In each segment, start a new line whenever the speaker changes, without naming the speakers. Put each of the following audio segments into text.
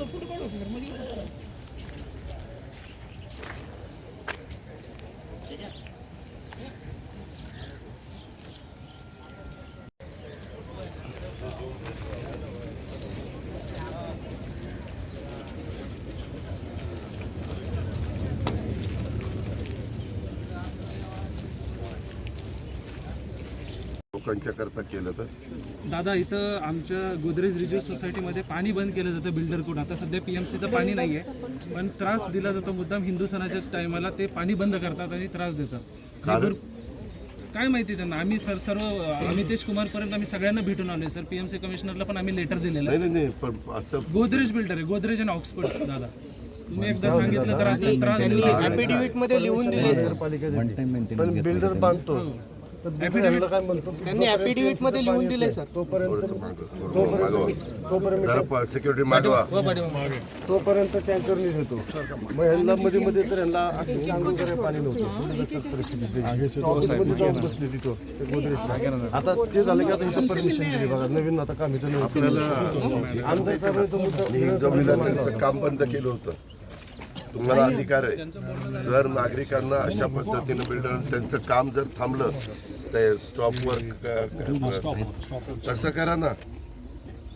लोकांच्या करता केलं तर?
दादा इथं आमच्या गोदरेज रिज्यू सोसायटीमध्ये पाणी बंद केलं जातं बिल्डरकडून आता सध्या पी एम सीचं पाणी नाही आहे पण त्रास दिला जातो मुद्दाम हिंदू सणाच्या टायमाला ते पाणी बंद करतात आणि त्रास देतात. हे
कारण?
काय माहिती त्यांना? आम्ही सर सर्व अमितेश कुमार पर्यंत आम्ही सगळ्यांना भेटून आलोय सर. पी एम सी कमिशनरला पण आम्ही लेटर दिलेलं आहे.
नाही नाही नाही पण असं
गोदरेज बिल्डर आहे गोदरेज आणि ऑक्सफर्ड दादा. तुम्ही एकदा सांगितलं तर असं
त्रासमध्ये लिहून दिले.
पण बिल्डर बांधतो तर दुसऱ्याला काय म्हणतो
त्यांनी ऍफिडेव्हिटमध्ये लिहून दिले सर.
तोपर्यंत
सिक्युरिटी मागवा
तोपर्यंत टँकर नीट होतो मग ह्यांना मध्ये मध्ये तर ह्यांना अशी सांगून करायला पाणी नव्हतं. बसले तिथं. आता ते झालं की आता इथं परमिशन दिली बघा. नवीन आता काम इथं नव्हतं आमदार साहेबांनी तो मुद्दा
मी जमिनीला त्यांचं काम बंद केलं होतं. तुम्हाला अधिकार आहे. जर नागरिकांना अशा पद्धतीने बिल्डर त्यांचं काम जर थांबलं ते स्टॉपवर तसं करा ना.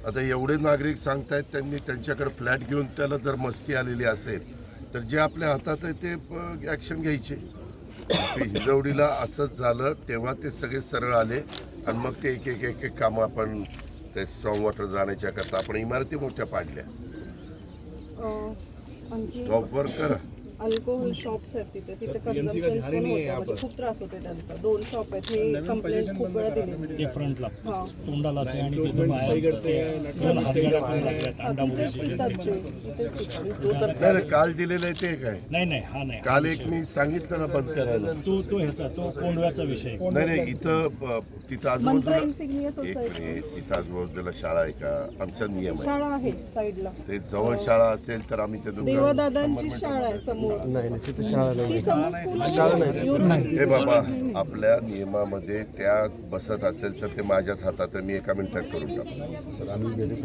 आता एवढे नागरिक सांगतायत त्यांनी त्यांच्याकडे फ्लॅट घेऊन त्याला जर मस्ती आलेली असेल तर जे आपल्या हातात आहे ते ॲक्शन घ्यायचे. हिजवडीला असंच झालं तेव्हा ते सगळे सरळ आले आणि मग ते एक एक एक एक कामं आपण ते स्ट्रॉंग वॉटर जाण्याच्या करता. आपण इमारती मोठ्या पाडल्या.
अं, आणखी?
स्टॉपवर करा.
अल्कोहोल शॉप्स आहेत तिथे. तिथे consumption पण होतं. म्हणजे खूप त्रास होतोय त्यांचा. दोन शॉप आहेत. हे कंप्लेंट खूप वेळा दिली
ते फ्रंटला
हा.
तोंडालाच आहे आणि तिथं बाहेर ते दोन हातगाड्या पण लागल्यात
हा.
नाही नाही, काल दिलेलं आहे ते काय?
नाही नाही हा नाही.
काल एक मी सांगितलं ना बंद करायला.
तो तो ह्याचा तो कोंडव्याचा विषय
नाही नाही इथं ब- तिथं
मंत्र
आजूबाजूला
इन्सिग्निया
एक
सोसायटी
मिनिट तिथं आजूबाजूला शाळा आहे का? आमचा नियम आहे.
शाळा आहे साईडला.
ते जवळ शाळा असेल तर आम्ही ते दोघं
देवादादांची शाळा आहे समोर
नाही नाही तिथे शाळा.
हे बाबा आपल्या नियमामध्ये त्या बसत असेल तर ते माझ्याच हातात आहे. मी एका मिनिटात करून टाकतो.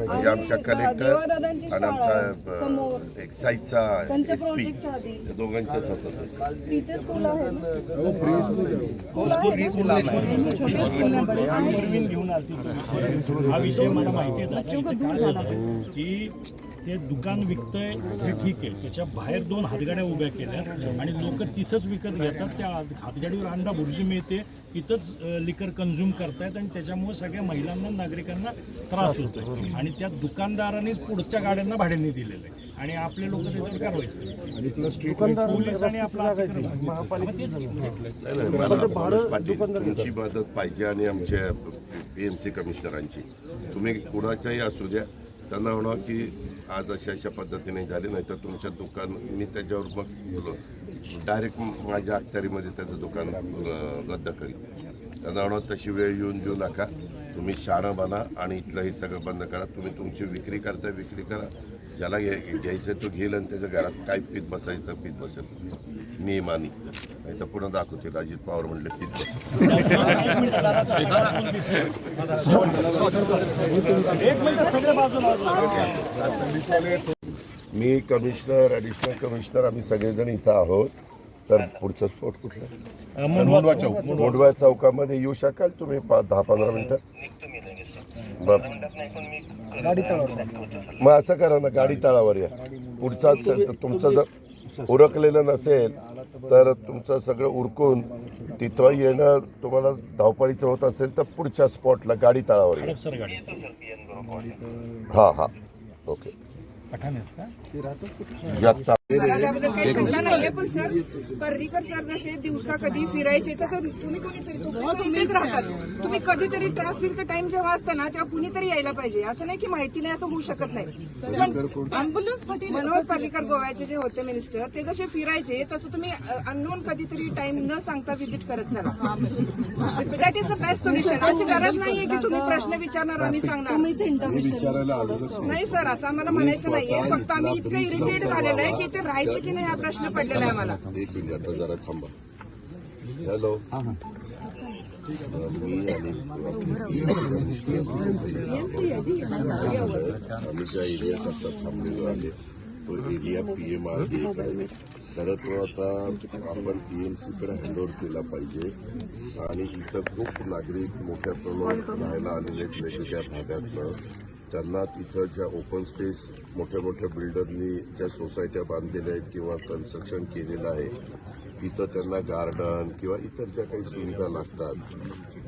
म्हणजे आमच्या कलेक्टर
देवादादांची
आणि आमचा
समोर
अ, एक साईडचा
त्यांच्या
एस पी
प्रोजेक्टच्या आधी.
या दोघांच्याच हातात आहे.
तिथे स्कूल आहे. ना? स्कूल
नवीन घेऊन आलती तो विषय. हा विषय मला माहिती आहे. दादा इथे काय झालं. की ते दुकान विकतंय हे ठीक आहे. त्याच्या बाहेर दोन हातगाड्या उभ्या केल्या आणि लोक तिथंच विकत घेतात. त्या हात- हातगाडीवर अंडा भुर्जी मिळते तिथंच लिकर कन्झ्युम करतायत आणि त्याच्यामुळे सगळ्या महिलांना नागरिकांना त्रास होतोय. आणि त्या दुकानदारांनीच पुढच्या गाड्यांना भाड्याने दिलेलं आहे. आणि आपले लोक त्याच्यावर कारवाईच आणि आपला म्हणजे
मदत पाहिजे आणि आमच्या पी एम सी कमिशनरांची तुम्ही कुणाच्याही असू द्या त्यांना म्हणा की आज अशा अशा पद्धतीने झाले नाही तर तुमच्या दुकान मी त्याच्यावर मग डायरेक्ट माझ्या अखत्यारीमध्ये त्याचं दुकान रद्द करीन. त्यांना तशी वेळ येऊन देऊ नका. तुम्ही शाळा बना आणि इथलं हे सगळं बंद करा. तुम्ही तुमची विक्री करता विक्री करा. ज्याला घ्याय- घ्यायचं तो घेईल आणि त्याच्या घरात काय पीत बसायचं पीत बसेल. नियमाने नाही तर पुन्हा दाखवतील अजित पवार म्हणले बस मी कमिशनर ॲडिशनल कमिशनर आम्ही सगळेजण इथं आहोत तर पुढचा स्पॉट कुठला मोंडवा चौक मोंडवा चौकामध्ये येऊ शकाल तुम्ही पाच दहा पंधरा मिनिटं बर मग असं करा ना गाडी तळावर या पुढचा तुमचं जर उरकलेलं नसेल तर तुमचं सगळं उरकून तिथं येणं तुम्हाला धावपळीचं होत असेल तर पुढच्या स्पॉटला गाडी तळावर या
सर गाडी
हां हां. ओके.
काही शंका नाहीये पण सर पर्रीकर सर जसे दिवसा कधी फिरायचे तसं तुम्ही कोणीतरी इथेच राहतात. तुम्ही कधीतरी ट्रॅफिकचा टाइम जेव्हा असतं ना तेव्हा कुणीतरी यायला पाहिजे. असं नाही की माहिती नाही असं होऊ शकत नाही. पण अँब्युलन्स मनोज पर्रीकर गोव्याचे जे होते मिनिस्टर ते जसे फिरायचे तसं तुम्ही अननोन कधीतरी टाइम न सांगता व्हिजिट करत चला. That is the best solution अशी गरज नाहीये की तुम्ही प्रश्न विचारणार आम्ही सांगणार. नाही. सर असं आम्हाला म्हणायचं नाहीये. फक्त आम्ही इतकं इरिटेट झालेलं आहे की राहायचं की नाही हा प्रश्न पडलेला आहे आम्हाला
एक मिनिट, आता जरा थांबा. हॅलो आता तो एरिया पी आर डी खरं तो आता आपण पी एम सीकडे हँडओव्हर नागरिक आहेत, वेगवेगळ्या भागातनं. त्यांना तिथं ज्या ओपन स्पेस मोठ्या मोठ्या बिल्डरनी ज्या सोसायट्या बांधलेल्या आहेत किंवा कन्स्ट्रक्शन केलेलं आहे तिथं त्यांना गार्डन किंवा इतर ज्या काही सुविधा लागतात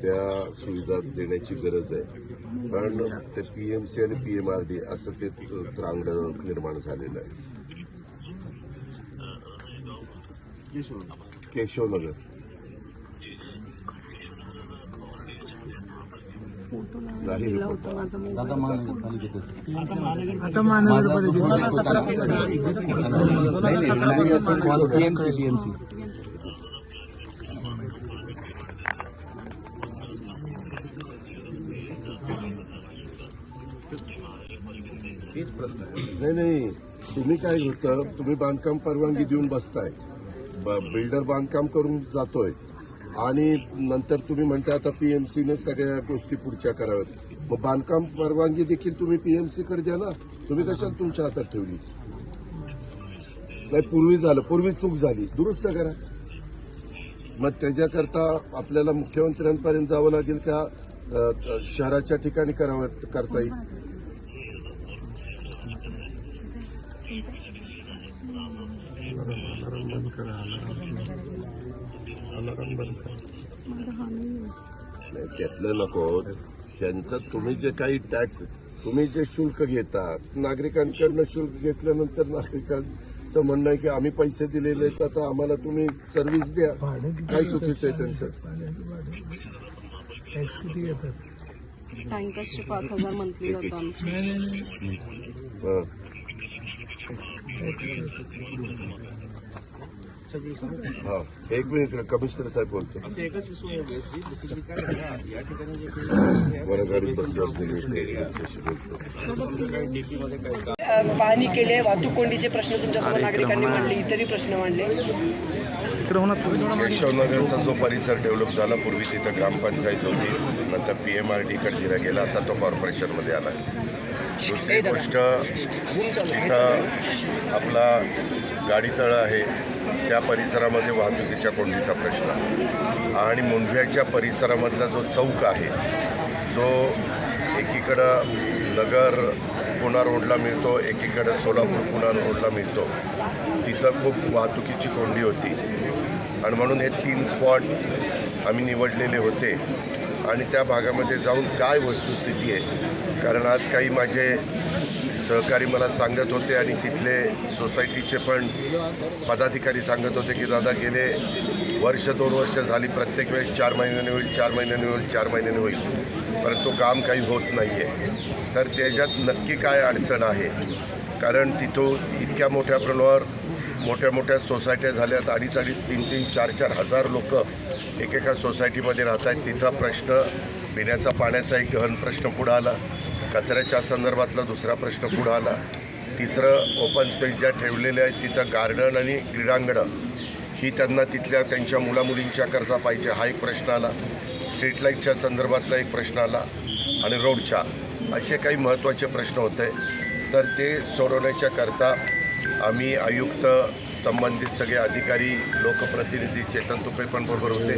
त्या सुविधा देण्याची गरज आहे. कारण ते पी एम सी आणि पी एम आर डी असं ते त्रांगड निर्माण झालेलं आहे. केशवनगर. नाही नाही. नाही तुम्ही काय होतं तुम्ही बांधकाम परवानगी देऊन बसताय. ब- बिल्डर बांधकाम करून जातोय. आणि नंतर तुम्ही म्हणता आता पीएमसीने सगळ्या गोष्टी पुढच्या कराव्यात. मग बांधकाम परवानगी देखील तुम्ही पीएमसी कडे द्या ना. तुम्ही कशाला तुमच्या हातात ठेवली? नाही पूर्वी झालं. पूर्वी चूक झाली. दुरुस्त करा. मग त्याच्याकरता आपल्याला मुख्यमंत्र्यांपर्यंत जावं लागेल का? शहराच्या ठिकाणी करावं करता येईल? नाही त्यातलं नको. त्यांचं तुम्ही जे काही टॅक्स तुम्ही जे शुल्क घेतात नागरिकांकडनं शुल्क घेतल्यानंतर नागरिकांचं म्हणणं आहे की आम्ही पैसे दिलेले आहेत आता आम्हाला तुम्ही सर्व्हिस द्या. काय चुकीचं आहे त्यांचं?
टँकर्सचे पाच हजार मंथली
हं. हा एक मिनिट कमिशनर साहेब बोलतो
पाहणी केली आहे वाहतूक कोंडीचे प्रश्न तुमच्यासमोर नागरिकांनी मांडले इतरही प्रश्न मांडले.
केशवनगरचा जो परिसर डेव्हलप झाला पूर्वी तिथं ग्रामपंचायत होती नंतर पी एम आर डीकडे दिला गेला आता तो कॉर्पोरेशनमध्ये आला. दुसरी गोष्ट तिथं आपला गाडीतळ आहे त्या परिसरामध्ये वाहतुकीच्या कोंडीचा प्रश्न. आणि मुंढव्याच्या परिसरामधला जो चौक आहे जो एकीकडं नगर पुणा रोडला मिळतो एकीकडं सोलापूर पुणा रोडला मिळतो तिथं खूप वाहतुकीची कोंडी होती. आणि म्हणून हे तीन स्पॉट आम्ही निवडलेले होते. आणि त्या भागामध्ये जाऊन काय वस्तुस्थिती आहे? कारण आज काही माझे सहकारी मला सांगत होते आणि तिथले सोसायटीचे पण पदाधिकारी सांगत होते की दादा गेले वर्ष दोन वर्ष झाली प्रत्येक वेळेस चार महिन्याने होईल चार महिन्याने होईल चार महिन्याने होईल परंतु काम काही होत नाही आहे तर त्याच्यात नक्की काय अडचण आहे? कारण तिथून इतक्या मोठ्या प्रमाणावर मोठ्या मोठ्या सोसायट्या झाल्यात अडीच अडीच तीन तीन चार चार हजार लोक एकेका सोसायटीमध्ये राहत आहेत. तिथं प्रश्न पिण्याचा पाण्याचा एक गहन प्रश्न पुढं आला. कचऱ्याच्या संदर्भातला दुसरा प्रश्न पुढं आला. तिसरं ओपन स्पेस ज्या ठेवलेल्या आहेत तिथं गार्डन आणि क्रीडांगणं. ही त्यांना तिथल्या त्यांच्या मुलामुलींच्या करता पाहिजे हा एक प्रश्न आला. स्ट्रीट लाईटच्या संदर्भातला एक प्रश्न आला. आणि रोडच्या असे काही महत्त्वाचे प्रश्न होते. तर ते सोडवण्याच्या करता आम्ही आयुक्त संबंधित सगळे अधिकारी लोकप्रतिनिधी चेतन तुपे पण बरोबर होते.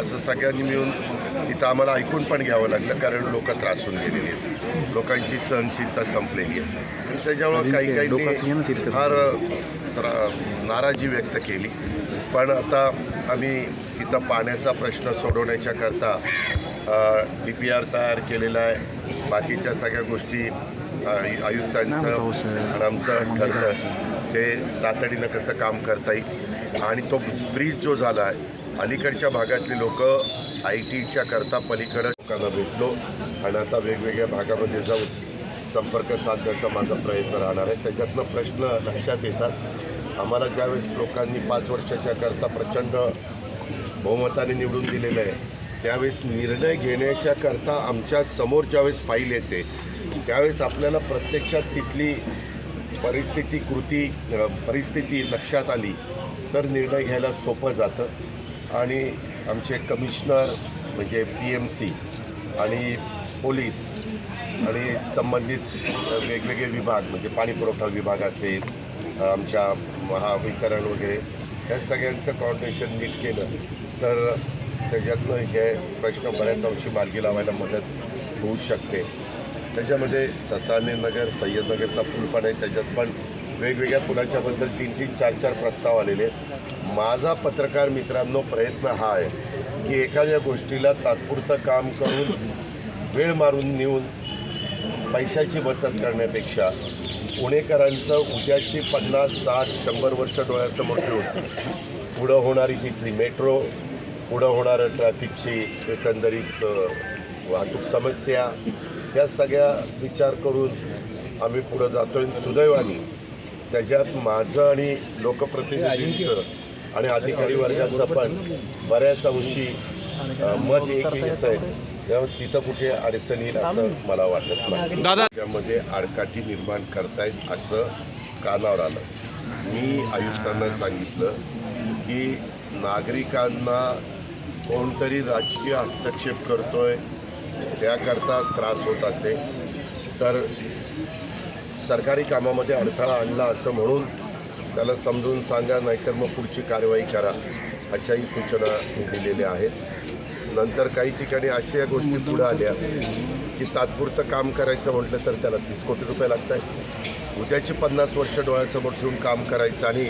असं सगळ्यांनी मिळून तिथं आम्हाला ऐकून पण घ्यावं लागलं कारण लोक त्रासून गेलेली आहेत. लोकांची सहनशीलता संपलेली आहे. आणि त्याच्यामुळं काही काही फार त्रा नाराजी व्यक्त केली. पण आता आम्ही तिथं पाण्याचा प्रश्न सोडवण्याच्या करता डी पी आर तयार केलेला आहे. बाकीच्या सगळ्या गोष्टी आयुक्तांचं आणि आमचं ठरलं ते तातडीनं कसं काम करता येईल. आणि तो ब्रिज जो झाला आहे अलीकडच्या भागातली लोक आय टीच्या करता पलीकडं लोकांना भेटलो आणि आता वेगवेगळ्या भागामध्ये जाऊन संपर्क साधण्याचा माझा प्रयत्न राहणार आहे. त्याच्यातनं प्रश्न लक्षात येतात. आम्हाला ज्यावेळेस लोकांनी पाच वर्षाच्या करता प्रचंड बहुमताने निवडून दिलेलं आहे त्यावेळेस निर्णय घेण्याच्या करता आमच्यासमोर ज्यावेळेस फाईल येते त्यावेळेस आपल्याला प्रत्यक्षात तिथली परिस्थिती कृती परिस्थिती लक्षात आली तर निर्णय घ्यायला सोपं जातं. आणि आमचे कमिशनर म्हणजे पी एम सी आणि पोलीस आणि संबंधित वेगवेगळे विभाग म्हणजे पाणी पुरवठा विभाग असेल आमच्या महावितरण वगैरे या सगळ्यांचं कॉर्डिनेशन नीट केलं तर त्याच्यातनं हे प्रश्न बऱ्याच अंशी मार्गी लावायला मदत होऊ शकते. त्याच्यामध्ये ससाने नगर सय्यदनगरचा पूल पण आहे. त्याच्यात पण वेगवेगळ्या पुलाच्याबद्दल तीन तीन चार चार प्रस्ताव आलेले आहेत. माझा पत्रकार मित्रांनो प्रयत्न हा आहे की एखाद्या गोष्टीला तात्पुरतं काम करून वेळ मारून नेऊन पैशाची बचत करण्यापेक्षा पुणेकरांचं उद्याची पन्नास साठ शंभर वर्ष डोळ्यासमोर ठेवून पुढं होणारी तिथली मेट्रो पुढं होणारं ट्रॅफिकची एकंदरीत वाहतूक समस्या या सगळ्या विचार करून आम्ही पुढं जातोय. सुदैवाने त्याच्यात माझं आणि लोकप्रतिनिधींचं आणि अधिकारी वर्गाचं पण बऱ्याच अंशी मत एक येत आहे. त्यामुळे तिथं कुठे अडचण येईल असं मला वाटत नाही. त्यामध्ये आडकाठी निर्माण करतायत असं कानावर आलं. मी आयुक्तांना सांगितलं की नागरिकांना कोणतरी राजकीय हस्तक्षेप करतोय त्याकरता त्रास होत असे. तर सरकारी कामामध्ये अडथळा आणला असं म्हणून त्याला समजून सांगा नाहीतर मग पुढची कारवाई करा अशाही सूचना मी दिलेल्या आहेत. नंतर काही ठिकाणी अशा गोष्टी पुढे आल्या की तात्पुरतं काम करायचं म्हटलं तर त्याला तीस कोटी रुपये लागत आहेत उद्याची पन्नास वर्ष डोळ्यासमोर ठेवून काम करायचं आणि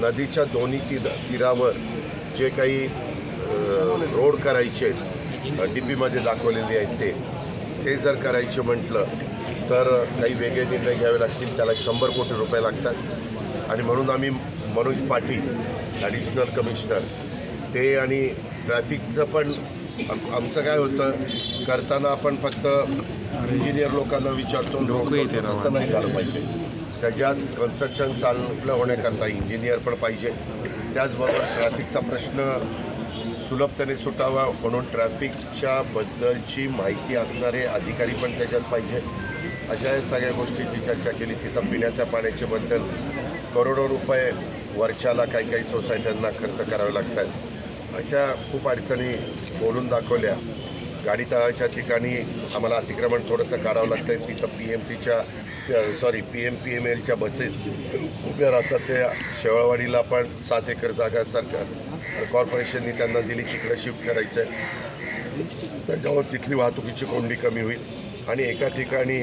नदीच्या दोन्ही ती तीरावर जे काही रोड करायचे डी पीमध्ये दाखवलेले आहेत ते. ते जर करायचे म्हटलं तर काही वेगळे निर्णय घ्यावे लागतील. त्याला शंभर कोटी रुपये लागतात. आणि म्हणून आम्ही मनोज पाटील ॲडिशनल कमिशनर ते आणि ट्रॅफिकचं पण आम- आमचं काय होतं करताना आपण फक्त इंजिनियर लोकांना विचारतो. तसं नाही झालं पाहिजे. त्याच्यात कन्स्ट्रक्शन चाललं होण्याकरता इंजिनियर पण पाहिजे. त्याचबरोबर ट्रॅफिकचा प्रश्न सुलभतेने सुटावा म्हणून ट्रॅफिकच्या बद्दलची माहिती असणारे अधिकारी पण त्याच्यात पाहिजे. अशा या सगळ्या गोष्टीची चर्चा केली. तिथं पिण्याच्या पाण्याच्या बद्दल करोडो रुपये वर्षाला काही काही सोसायट्यांना खर्च करावे लागतात. अशा खूप अडचणी बोलून दाखवल्या. गाडी तळाच्या ठिकाणी आम्हाला अतिक्रमण थोडंसं काढावं लागतं आहे तिथं पी एम टीच्या sorry P M P M एलच्या बसेस उभ्या राहतात. त्या शेवळवाडीला पण सात एकर जागा सरकार कॉर्पोरेशननी त्यांना दिली तिकडं शिफ्ट करायचं आहे त्याच्यावर तिथली वाहतुकीची कोंडी कमी होईल. आणि एका ठिकाणी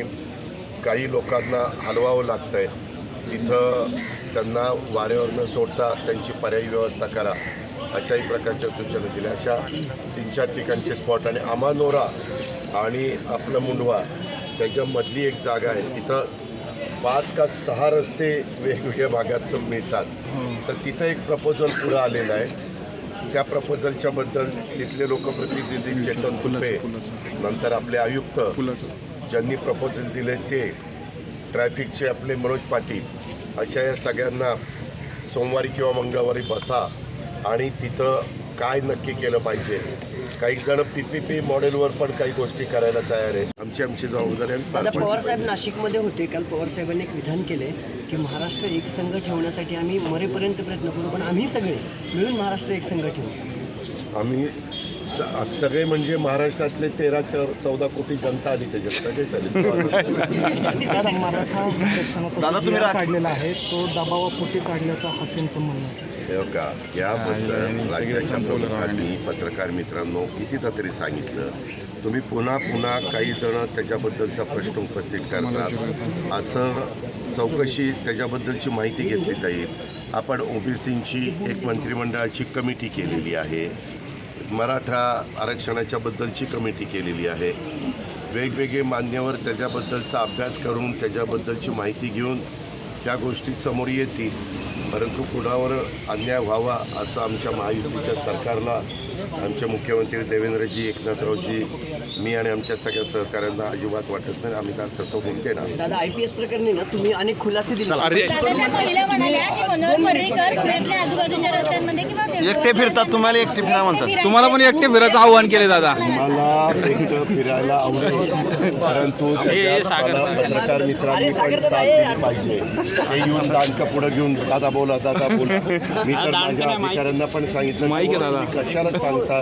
काही लोकांना हलवावं लागतं आहे तिथं त्यांना वाऱ्यावर न सोडता त्यांची पर्यायी व्यवस्था करा अशाही प्रकारच्या सूचना दिल्या. अशा तीन चार ठिकाणचे स्पॉट आणि अमानोरा आणि आपलं मुंडवा त्याच्यामधली एक जागा आहे. तिथं पाच का सहा रस्ते वेगवेगळ्या भागात मिळतात. तर तिथं एक प्रपोजल पुढं आलेलं आहे. त्या प्रपोजलच्या बद्दल तिथले लोकप्रतिनिधी चेतन तुपे नंतर आपले आयुक्त ज्यांनी प्रपोजल दिले ते ट्रॅफिकचे आपले मनोज पाटील अशा या सगळ्यांना सोमवारी किंवा मंगळवारी बसा आणि तिथं काय नक्की केलं पाहिजे? काही जण पी पी पी मॉडेलवर पण काही गोष्टी करायला तयार आहेत. आमची आमची जबाबदारी आम्ही पार
दादा
पाडतो.
पवार साहेब नाशिकमध्ये होते. काल पवार साहेबांनी एक विधान केले की महाराष्ट्र एकसंघ ठेवण्यासाठी आम्ही मरेपर्यंत प्रयत्न करू पण आम्ही सगळे मिळून महाराष्ट्र एकसंघ ठेवू.
आम्ही सगळे म्हणजे महाराष्ट्रातले तेरा च- चौदा कोटी जनता आली त्याच्यात. सगळे चालेल
दादा तुम्ही
काढलेला आहे. तो दबावापोटी काढल्याचा हा त्यांचं म्हणणं
हे बघा याबद्दल राज्याच्या प्रमुखांनी पत्रकार मित्रांनो कितीदा तरी सांगितलं. तुम्ही पुन्हा पुन्हा काही जण त्याच्याबद्दलचा प्रश्न उपस्थित करतात. असं चौकशी त्याच्याबद्दलची माहिती घेतली जाईल. आपण ओबीसींची एक मंत्रिमंडळाची कमिटी केलेली आहे. मराठा आरक्षणाच्याबद्दलची कमिटी केलेली आहे. वेगवेगळे मान्यवर त्याच्याबद्दलचा अभ्यास करून त्याच्याबद्दलची माहिती घेऊन त्या गोष्टी समोर येतील. परंतु कुणावर अन्याय व्हावा असं आमच्या महायुतीच्या सरकारला आमचे मुख्यमंत्री देवेंद्रजी एकनाथरावजी मी आणि आमच्या सगळ्या सहकाऱ्यांना अजिबात वाटत नाही. आम्ही तसं होऊन देणार
दादा आय पी एस प्रकरणी ना तुम्ही अनेक खुलासे दिले.
एकटे फिरतात तुम्हाला एकटे फिरा म्हणतात.
तुम्हाला पण एकटे फिरायचं आव्हान केले दादा.
मला. एकटं फिरायला आवडेल परंतु त्याच्यात मला पत्रकार मित्रांनी पण साथ दिली पाहिजे. हे येऊन दांडका पुढे घेऊन दादा बोला दादा बोला. मी तर माझ्या अधिकाऱ्यांना पण सांगितलं की बुवा, तुम्ही कशाला सांगता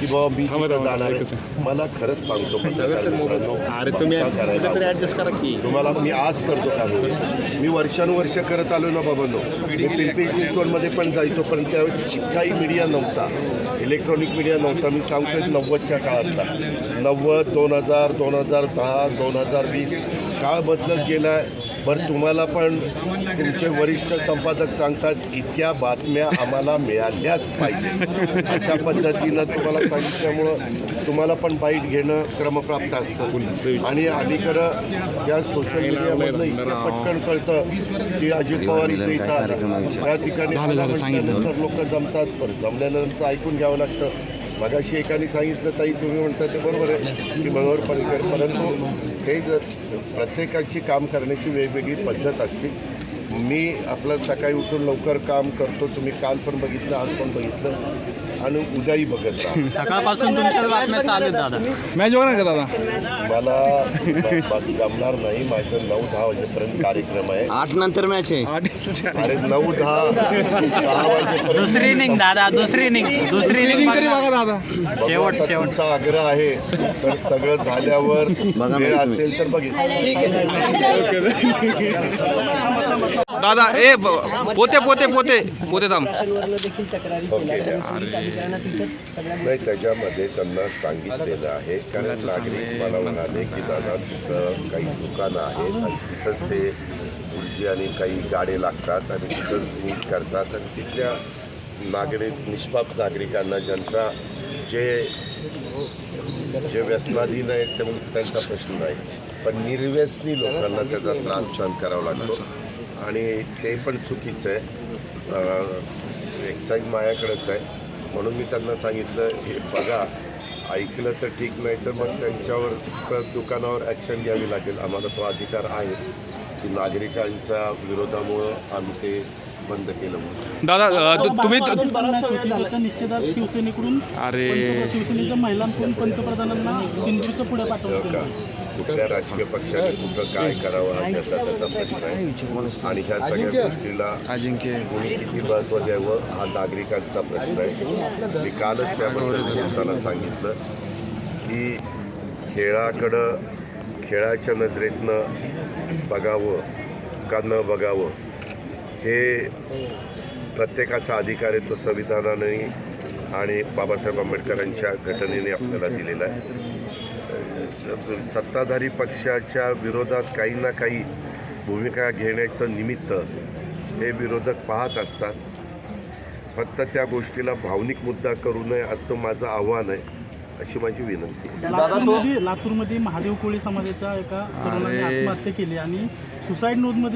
की बाबा मी तिथं जाणार आहे. मला खरंच सांगतो पत्रकार मित्रांनो बंका करायला. आवडतं. तुम्हाला मी आज करतो काही. मी वर्षानुवर्ष करत आलो ना बाबांनो मी पिंपरी चिंचवडमध्ये पण जायचो पण त्यावेळेस काही मीडिया नव्हता. इलेक्ट्रॉनिक मीडिया नव्हता. मी सांगतोय नव्वदच्या काळातला. नव्वद दोन हजार दोन हजार दहा दोन हजार वीस. काळ बदलत गेला बरं तुम्हाला पण तुमचे वरिष्ठ संपादक सांगतात इतक्या बातम्या आम्हाला मिळाल्याच पाहिजे. अशा पद्धतीनं तुम्हाला सांगितल्यामुळं तुम्हाला पण बाईट घेणं क्रमप्राप्त असतं. आणि अलीकडं त्या सोशल मीडियामधनं इतकं पटकन कळतं की अजित पवार इथे येतात त्या ठिकाणी म्हटल्यानंतर लोक जमतात पण जमल्यानंतर ऐकून घ्यावं लागतं. मगाशी एकाने सांगितलं ताई तुम्ही म्हणता ते बरोबर आहे की मनोहर पर्रिकर परंतु हे जर प्रत्येकाची काम करण्याची वेगवेगळी पद्धत असते. मी आपलं सकाळी उठून लवकर काम करतो. तुम्ही काल पण बघितलं आज पण बघितलं. आणि उद्याही बघत राहा.
सकाळपासून तुमच्या बातम्या चालू आहेत दादा.
मॅच बघा का दादा?
मला ब- जमणार नाही. माझं नऊ दहा वाजेपर्यंत कार्यक्रम आहे.
आठ नंतर मॅच आहे.
अरे नऊ दहा दहा वाजेपर्यंत
दुसरी इनिंग दादा दुसरी इनिंग दुसरी इनिंग
तरी बघा. दादा.
शेवट तुमचा आग्रह आहे. तर सगळं झाल्यावर वेळ असेल तर बघेल
दादा ए पोते पोते पोते पोते थांब.
स्टेशनवरनं देखील तक्रारी केल्या.
ओके.
पोलीस अधिकाऱ्यांना तिथंच सगळ्या
नाही त्याच्यामध्ये त्यांना सांगितलेलं आहे. कारण नागरिक मला म्हणाले की दादा तिथं काही दुकानं आहेत आणि तिथंच ते उलजी आणि काही गाडे लागतात आणि तिथंच मीस करतात. आणि तिथल्या नागरिक निष्पाप नागरिकांना ज्यांचा जे जे व्यसनाधीन आहेत ते त्यांचा प्रश्न नाही. पण निर्व्यसनी लोकांना त्याचा त्रास सहन करावा लागतो. आणि ते पण चुकीचं आहे. एक्साईज माझ्याकडेच आहे. म्हणून मी त्यांना सांगितलं हे बघा ऐकलं तर ठीक नाही तर मग त्यांच्यावर दुकानावर ॲक्शन घ्यावी लागेल. आम्हाला तो अधिकार आहे की नागरिकांच्या विरोधामुळं आम्ही ते बंद केलं म्हणून.
दादा तुम्ही
निषेधात शिवसेनेकडून
अरे.
शिवसेनेच्या महिलांकडून पंतप्रधानांना सिंधूचं पुढे पाठवलं.
का? कुठल्या राजकीय पक्षाने कुठं काय करावं हा त्याचा त्याचा प्रश्न आहे. आणि ह्या सगळ्या गोष्टीला
अजिंक्य.
कोणी किती महत्त्व द्यावं हा नागरिकांचा प्रश्न आहे. मी कालच त्याबद्दल बोलताना सांगितलं की खेळाकडं खेळाच्या नजरेतनं बघावं का न बघावं हे प्रत्येकाचा अधिकार आहे तो संविधानाने आणि बाबासाहेब आंबेडकरांच्या घटनेने आपल्याला दिलेला आहे. सत्ताधारी पक्षाच्या विरोधात काही ना काही भूमिका घेण्याचं निमित्त हे विरोधक पाहत असतात फक्त त्या गोष्टीला भावनिक मुद्दा करू नये असं माझं आव्हान आहे अशी माझी विनंती आहे.
लातूरमध्ये लातूरमध्ये महादेव कोळी समाजाच्या एका आत्महत्या केली आणि सुसाईड नोटमध्ये